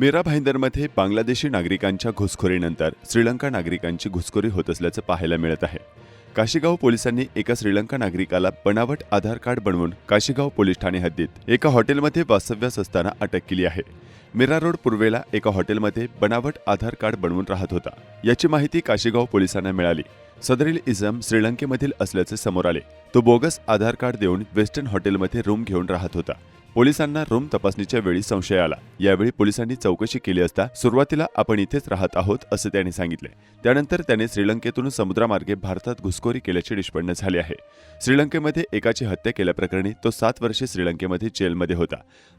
मीरा भाईंदरमध्ये बांगलादेशी नागरिकांच्या घुसखोरीनंतर श्रीलंका नागरिकांची घुसखोरी होत असल्याचं पाहायला मिळत आहे. काशीगाव पोलिसांनी एका श्रीलंका नागरिकाला बनावट आधार कार्ड बनवून काशीगाव पोलीस ठाणे हद्दीत एका हॉटेलमध्ये वास्तव्यास असताना अटक केली आहे. मीरा रोड पूर्वेला एका हॉटेलमध्ये बनावट आधार कार्ड बनवून राहत होता. याची माहिती काशीगाव पोलिसांना मिळाली. सदरील इझम श्रीलंकेमधील असल्याचे समोर आले. तो बोगस आधार कार्ड देऊन वेस्टर्न हॉटेलमध्ये रूम घेऊन राहत होता. पोलिसांना रूम तपासणीच्या वेळी संशय आला. यावेळी पोलिसांनी चौकशी केली असता सुरुवातीला आपण इथेच राहत आहोत असं त्याने सांगितले. त्यानंतर त्याने श्रीलंकेतून समुद्रामार्गे भारतात घुसखोरी केल्याचे निष्पन्न झाले आहे. श्रीलंकेमध्ये एकाची हत्या केल्याप्रकरणी तो सात वर्षे श्रीलंकेमध्ये जेलमध्ये होता.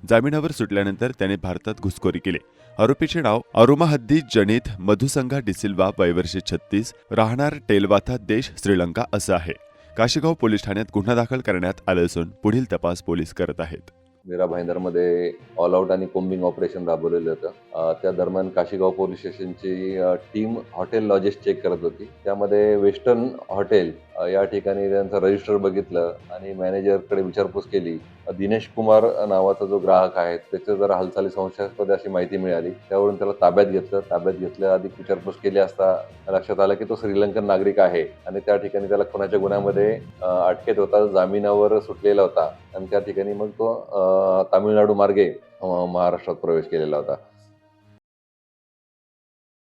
जामिनावर सुटल्यानंतर त्याने भारतात घुसखोरी केली. आरोपीचे नाव अरुमाहद्दी जनित मधुसंघा डिसिल्वा वयवर्षे छत्तीस राहणार टेलवाथा देश श्रीलंका असं आहे. काशीगाव पोलीस ठाण्यात गुन्हा दाखल करण्यात आला असून पुढील तपास पोलीस करत आहेत. मीरा भाईंदरमध्ये ऑल आउट आणि कोम्बिंग ऑपरेशन राबवलेलं होतं. त्या दरम्यान काशीगाव पोलीस स्टेशनची टीम हॉटेल लॉजेस चेक करत होती. त्यामध्ये वेस्टर्न हॉटेल या ठिकाणी त्यांचं रजिस्टर बघितलं आणि मॅनेजरकडे विचारपूस केली. दिनेश कुमार नावाचा जो ग्राहक आहे त्याच्या जरा हालचाली संशयास्पद अशी माहिती मिळाली. त्यावरून त्याला ताब्यात घेतलं. ताब्यात घेतल्या अधिक विचारपूस केली असता लक्षात आलं की तो श्रीलंकन नागरिक आहे आणि त्या ठिकाणी त्याला खुनाच्या गुन्ह्यामध्ये अटकेत होता. जामिनावर सुटलेला होता. आणि त्या ठिकाणी मग तो तामिळनाडू मार्गे महाराष्ट्रात प्रवेश केलेला होता.